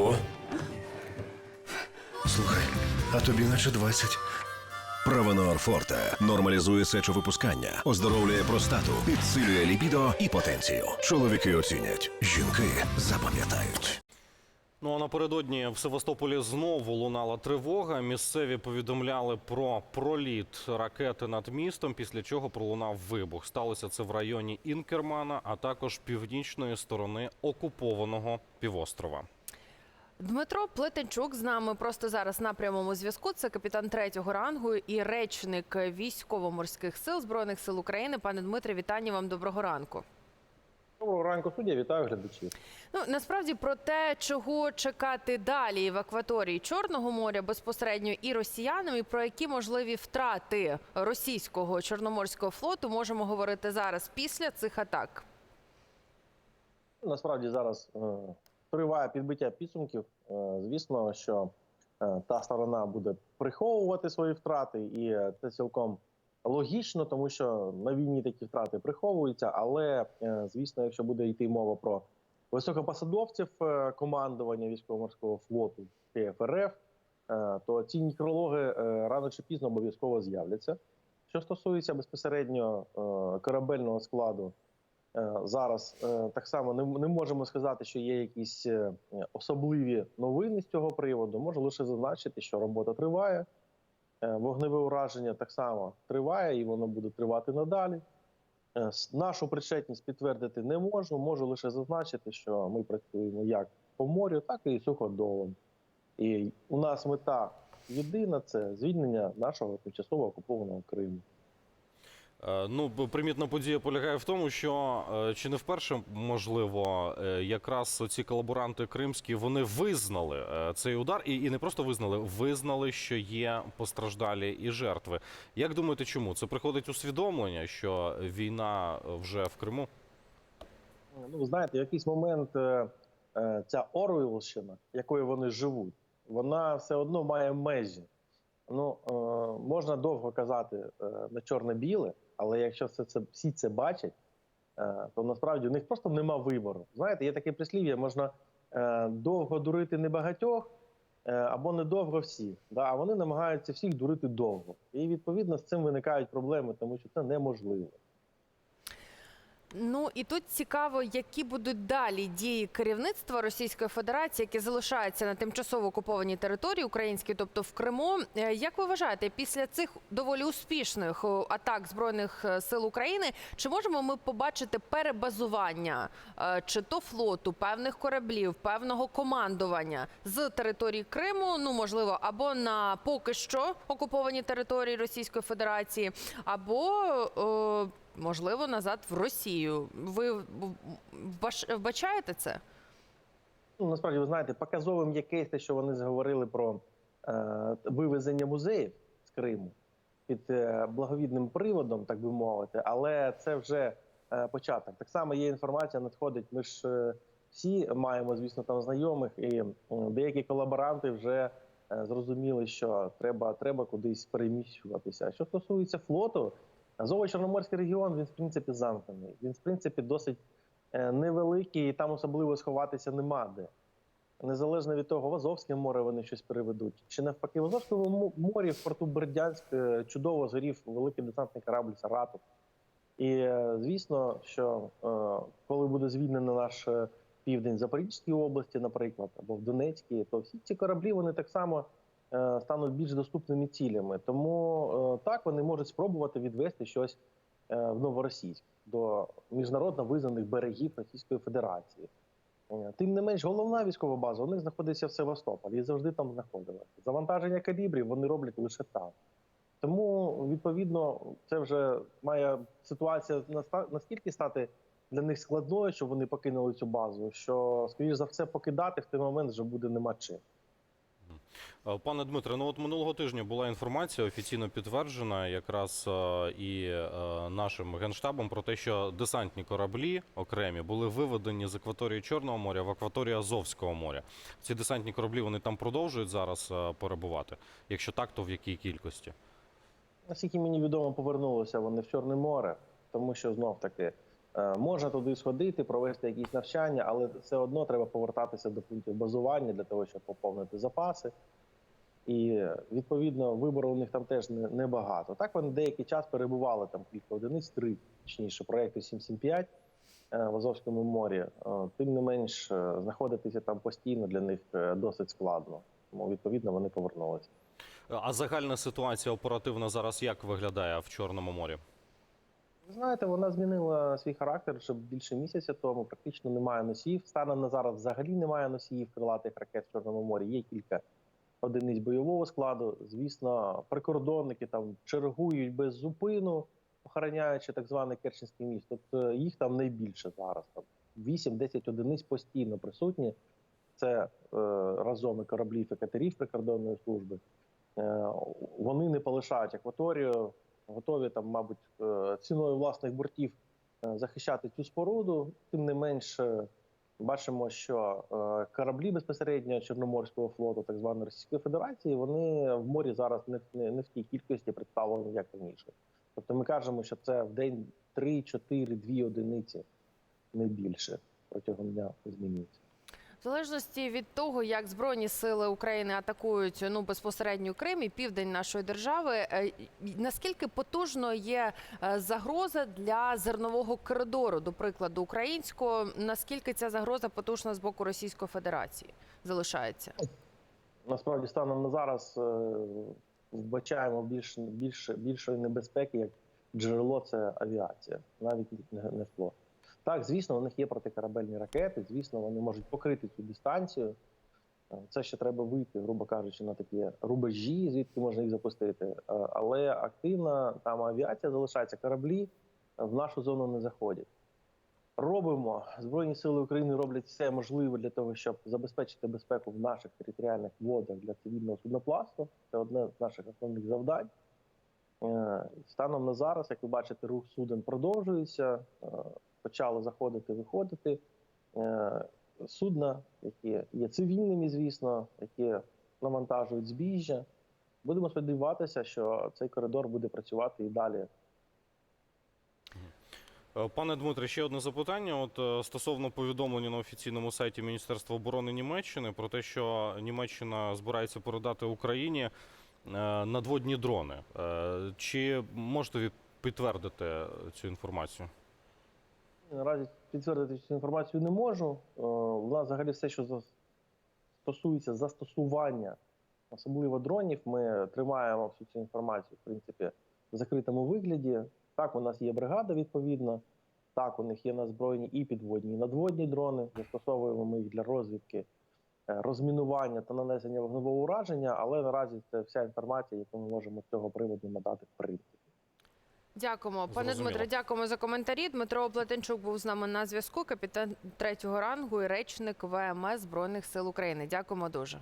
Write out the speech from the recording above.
Ого. Слухай, а тобі наче 20. Правонор Форте нормалізує сечовипускання, оздоровлює простату, підсилює лібідо і потенцію. Чоловіки оцінять, жінки запам'ятають. Ну а напередодні в Севастополі знову лунала тривога. Місцеві повідомляли про проліт ракети над містом, після чого пролунав вибух. Сталося це в районі Інкермана, а також північної сторони окупованого півострова. Дмитро Плетенчук з нами просто зараз на прямому зв'язку. Це капітан третього рангу і речник військово-морських сил збройних сил України. Пане Дмитре, вітання вам. Доброго ранку. Доброго ранку, суддя, вітаю глядачів. Ну насправді про те, чого чекати далі в акваторії Чорного моря безпосередньо і росіянам, і про які можливі втрати російського чорноморського флоту можемо говорити зараз після цих атак. Насправді зараз е, триває підбиття підсумків. Е, звісно, що е, та сторона буде приховувати свої втрати, і е, це цілком логічно, тому що на війні такі втрати приховуються. Але звісно, якщо буде йти мова про високопосадовців командування військово-морського флоту КФРФ, то ці некрологи е, рано чи пізно обов'язково з'являться. Що стосується безпосередньо корабельного складу. Е, зараз е, так само не, не можемо сказати, що є якісь е, особливі новини з цього приводу. Можу лише зазначити, що робота триває. Вогневе ураження так само триває і воно буде тривати надалі. Нашу причетність підтвердити не можу. Можу лише зазначити, що ми працюємо як по морю, так і суходолом. І у нас мета єдина це звільнення нашого тимчасово окупованого Криму. Е, Ну, примітна подія полягає в тому, що е, чи не вперше можливо, е, якраз ці колаборанти кримські вони визнали цей удар, і, і не просто визнали, визнали, що є постраждалі і жертви. Як думаєте, чому це приходить усвідомлення, що війна вже в Криму? Ну, знаєте, в якийсь момент ця Орвілщина, якою вони живуть, вона все одно має межі. Ну, можна довго казати е, на чорне-біле, але якщо все це, всі це бачать, е, то насправді у них просто нема вибору. Знаєте, є таке прислів'я, можна е, довго дурити небагатьох або недовго всіх. Да? А вони намагаються всіх дурити довго. І відповідно з цим виникають проблеми, тому що це неможливо. Ну і тут цікаво, які будуть далі дії керівництва Російської Федерації, яке залишається на тимчасово окупованій території українській, тобто в Криму. Е, Як ви вважаєте, після цих доволі успішних атак збройних е, сил України, чи можемо ми побачити перебазування е, чи то флоту, певних кораблів, певного командування з території Криму? Ну можливо, або на поки що окуповані території Російської Федерації, або можливо назад в Росію. Ви вбач- вбачаєте це? Ну, насправді, ви знаєте, показовим кейс, те, що вони зговорили про е, вивезення музеїв з Криму під е, благовідним приводом, так би мовити, але це вже е, початок. Так само є інформація, надходить. Ми ж е, всі маємо, звісно, там знайомих, і м, деякі колаборанти вже е, зрозуміли, що треба, треба кудись переміщуватися. Що стосується флоту, Азово-Чорноморський регіон він в принципі замкнений. Він в принципі досить е, невеликий, і там особливо сховатися нема де. Незалежно від того, в Азовське море вони щось переведуть. Чи навпаки, в Азовському морі в порту Бердянськ е, чудово згорів великий десантний корабль Саратов. І е, звісно, що коли буде звільнено наш південь Запорізької області, наприклад, або в Донецькій, то всі ці кораблі вони так само стануть більш доступними цілями. Тому е, так вони можуть спробувати відвести щось е, в Новоросійськ до міжнародно визнаних берегів Російської Федерації. Е, Тим не менш, головна військова база у них знаходиться в Севастополі і завжди там знаходилася. Завантаження калібрів вони роблять лише там. Тому, відповідно, це вже має ситуація настільки стати для них складною, щоб вони покинули цю базу, що, скоріш за все, покидати в той момент вже буде нема чим. Е, Пане Дмитре, ну от минулого тижня була інформація офіційно підтверджена якраз е, і е, нашим генштабом про те, що десантні кораблі окремі були виведені з акваторії Чорного моря в акваторію Азовського моря. Ці десантні кораблі вони там продовжують зараз перебувати. Якщо так, то в якій кількості? Наскільки мені відомо, повернулися вони в Чорне море, тому що знов таки Можна туди сходити, провести якісь навчання, але все одно треба повертатися до пунктів базування для того, щоб поповнити запаси. І е, відповідно вибору у них там теж не- небагато. Так вони деякий час перебували там кілька одиниць, три точніше, проєкту 775 е, в Азовському морі. Е, Тим не менш, е, знаходитися там постійно для них е, досить складно. Тому відповідно вони повернулися. А загальна ситуація оперативна зараз як виглядає в Чорному морі? Знаєте, вона змінила свій характер ще більше місяця тому. Практично немає носіїв. Станом на зараз взагалі немає носіїв крилатих ракет в Чорному морі. Є кілька одиниць бойового складу. Звісно, прикордонники там чергують без зупину, охороняючи так званий Керченський міст. Тобто їх там найбільше зараз. Там 8-10 одиниць постійно присутні. Це е, разом і кораблів і катерів прикордонної служби. Е, вони не полишають акваторію, готові там, мабуть, е, ціною власних бортів е, захищати цю споруду. Тим не менш, е, бачимо, що е, кораблі безпосередньо Чорноморського флоту, так званої Російської Федерації, вони в морі зараз не, в- не, в тій кількості представлені, як раніше. Тобто ми кажемо, що це в день 3, 4, 2 одиниці, не більше протягом дня змінюється. В залежності від того, як збройні сили України атакують ну безпосередньо Крим і південь нашої держави, е, наскільки потужно є е, загроза для зернового коридору, до прикладу, українського, наскільки ця загроза потужна з боку Російської Федерації залишається? насправді станом на зараз е, вбачаємо більш, більш, більшої небезпеки, як джерело це авіація, навіть не, флот. Так, звісно, у них є протикорабельні ракети, звісно, вони можуть покрити цю дистанцію. Е, Це ще треба вийти, грубо кажучи, на такі рубежі, звідки можна їх запустити. Е, Але активна там авіація залишається, кораблі в нашу зону не заходять. Робимо Збройні сили України роблять все можливе для того, щоб забезпечити безпеку в наших територіальних водах для цивільного судноплавства. Це одне з наших основних завдань. Е, Станом на зараз, як ви бачите, рух суден продовжується. Почали заходити, виходити. Е, Судна, які є цивільними, звісно, які навантажують збіжжя. Будемо сподіватися, що цей коридор буде працювати і далі Е, Пане Дмитре, ще одне запитання. От е, стосовно повідомлення на офіційному сайті Міністерства оборони Німеччини про те, що Німеччина збирається передати Україні надводні дрони. Чи можете підтвердити цю інформацію? Наразі підтвердити цю інформацію не можу. Е, У нас взагалі все, що стосується застосування, особливо дронів, ми тримаємо всю цю інформацію, в принципі, в закритому вигляді. Так, у нас є бригада відповідно. Так, у них є на збройні і підводні, і надводні дрони. Застосовуємо ми їх для розвідки, е, розмінування та нанесення вогневого ураження, але наразі це вся інформація, яку ми можемо з цього приводу надати в принципі. Дякуємо, пане. Дмитре. Дякуємо за коментарі. Дмитро Платенчук був з нами на зв'язку. Капітан третього рангу і речник ВМС Збройних сил України. Дякуємо дуже.